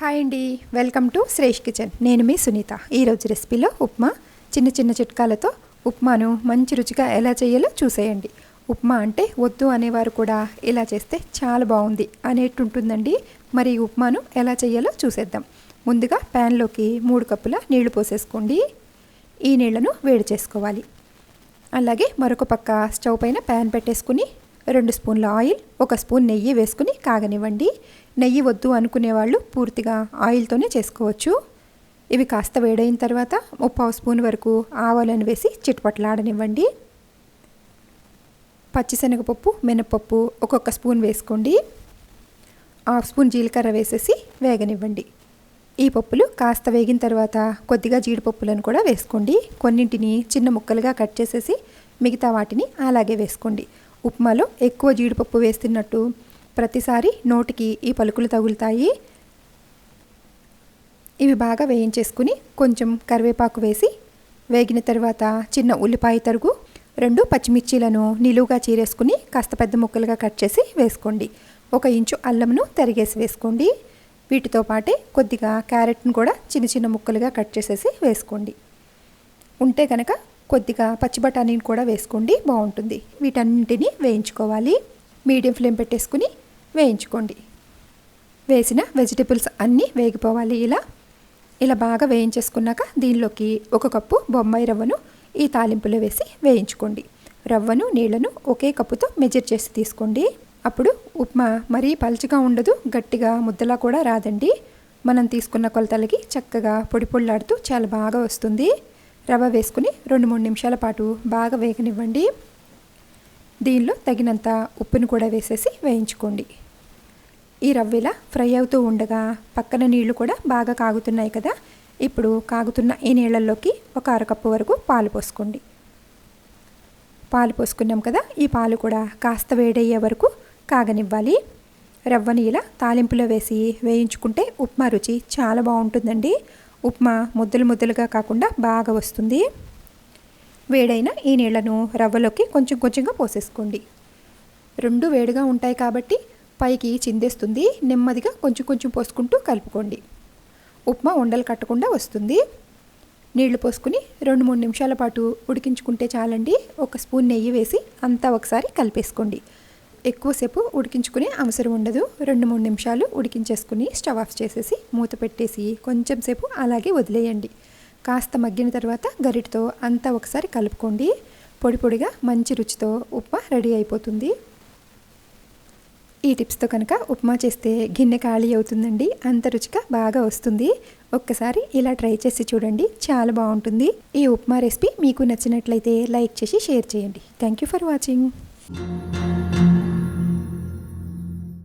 Hi అండి. Welcome to Shresh kitchen. నేను మీ సునీత. ఈరోజు రెసిపీలో ఉప్మా. చిన్న చిన్న చిట్కాలతో ఉప్మాను మంచి రుచిగా ఎలా చేయాలో చూసేయండి. ఉప్మా అంటే వద్దు అనేవారు కూడా ఇలా చేస్తే చాలా బాగుంది అనేట్టుంటుందండి. మరి ఉప్మాను ఎలా చేయాలో చూసేద్దాం. ముందుగా ప్యాన్లోకి మూడు కప్పుల నీళ్ళు పోసేసుకోండి. ఈ నీళ్ళను వేడి చేసుకోవాలి. అలాగే మరొక పక్క స్టవ్ పైన ప్యాన్ పెట్టేసుకుని రెండు స్పూన్ల ఆయిల్ ఒక స్పూన్ నెయ్యి వేసుకుని కాగనివ్వండి. నెయ్యి వద్దు అనుకునే వాళ్ళు పూర్తిగా ఆయిల్తోనే చేసుకోవచ్చు. ఇవి కాస్త వేడైన తర్వాత ముప్పావు స్పూన్ వరకు ఆవాలను వేసి చిట్పట్లాడనివ్వండి. పచ్చిశనగపప్పు మినపప్పు ఒక్కొక్క స్పూన్ వేసుకోండి. హాఫ్ స్పూన్ జీలకర్ర వేసేసి వేగనివ్వండి. ఈ పప్పులు కాస్త వేగిన తర్వాత కొద్దిగా జీడిపప్పులను కూడా వేసుకోండి. కొన్నింటిని చిన్న ముక్కలుగా కట్ చేసేసి మిగతా వాటిని అలాగే వేసుకోండి. ఉప్మాలో ఎక్కువ జీడిపప్పు వేస్తున్నట్టు ప్రతిసారి నోటికి ఈ పలుకులు తగులుతాయి. ఇవి బాగా వేయించేసుకుని కొంచెం కరివేపాకు వేసి వేగిన తర్వాత చిన్న ఉల్లిపాయ తరుగు రెండు పచ్చిమిర్చీలను నిలువుగా చీరేసుకుని కాస్త పెద్ద ముక్కలుగా కట్ చేసి వేసుకోండి. ఒక ఇంచు అల్లంను తరిగేసి వేసుకోండి. వీటితో పాటే కొద్దిగా క్యారెట్ను కూడా చిన్న చిన్న ముక్కలుగా కట్ చేసేసి వేసుకోండి. ఉంటే కనుక కొద్దిగా పచ్చి బఠానీని కూడా వేసుకోండి బాగుంటుంది. వీటన్నింటినీ వేయించుకోవాలి. మీడియం ఫ్లేమ్ పెట్టేసుకుని వేయించుకోండి. వేసిన వెజిటేబుల్స్ అన్నీ వేగిపోవాలి ఇలా. ఇలా బాగా వేయించేసుకున్నాక దీనిలోకి ఒక కప్పు బొమ్మాయి రవ్వను ఈ తాలింపులో వేసి వేయించుకోండి. రవ్వను నీళ్ళను ఒకే కప్పుతో మెజర్ చేసి తీసుకోండి. అప్పుడు ఉప్మా మరీ పలుచగా ఉండదు గట్టిగా ముద్దలా కూడా రాదండి. మనం తీసుకున్న కొలతలకి చక్కగా పొడి పొళ్ళాడుతూ చాలా బాగా వస్తుంది. రవ్వ వేసుకుని రెండు మూడు నిమిషాల పాటు బాగా వేగనివ్వండి. దీనిలో తగినంత ఉప్పును కూడా వేసేసి వేయించుకోండి. ఈ రవ్వ ఇలా ఫ్రై అవుతూ ఉండగా పక్కన నీళ్ళు కూడా బాగా కాగుతున్నాయి కదా ఇప్పుడు కాగుతున్న ఈ నీళ్ళల్లోకి ఒక అరకప్పు వరకు పాలు పోసుకోండి. పాలు పోసుకున్నాం కదా ఈ పాలు కూడా కాస్త వేడయ్యే వరకు కాగనివ్వాలి. రవ్వని ఇలా తాలింపులో వేసి వేయించుకుంటే ఉప్మా రుచి చాలా బాగుంటుందండి. ఉప్మా ముద్దలు ముద్దలుగా కాకుండా బాగా వస్తుంది. వేడైన ఈ నీళ్ళను రవ్వలోకి కొంచెం కొంచెంగా పోసేసుకోండి. రెండు వేడిగా ఉంటాయి కాబట్టి పైకి చిందేస్తుంది. నెమ్మదిగా కొంచెం కొంచెం పోసుకుంటూ కలుపుకోండి. ఉప్మా ఉండలు కట్టకుండా వస్తుంది. నీళ్ళు పోసుకుని రెండు మూడు నిమిషాల పాటు ఉడికించుకుంటే చాలండి. ఒక స్పూన్ నెయ్యి వేసి అంతా ఒకసారి కలిపేసుకోండి. ఎక్కువసేపు ఉడికించుకునే అవసరం ఉండదు. రెండు మూడు నిమిషాలు ఉడికించేసుకుని స్టవ్ ఆఫ్ చేసేసి మూత పెట్టేసి కొంచెం సేపు అలాగే వదిలేయండి. కాస్త మగ్గిన తర్వాత గరిటతో అంతా ఒకసారి కలుపుకోండి. పొడి పొడిగా మంచి రుచితో ఉప్మా రెడీ అయిపోతుంది. ఈ టిప్స్తో కనుక ఉప్మా చేస్తే గిన్నె ఖాళీ అవుతుందండి. అంత రుచిగా బాగా వస్తుంది. ఒక్కసారి ఇలా ట్రై చేసి చూడండి. చాలా బాగుంటుంది. ఈ ఉప్మా రెసిపీ మీకు నచ్చినట్లయితే లైక్ చేసి షేర్ చేయండి. Thank you for watching.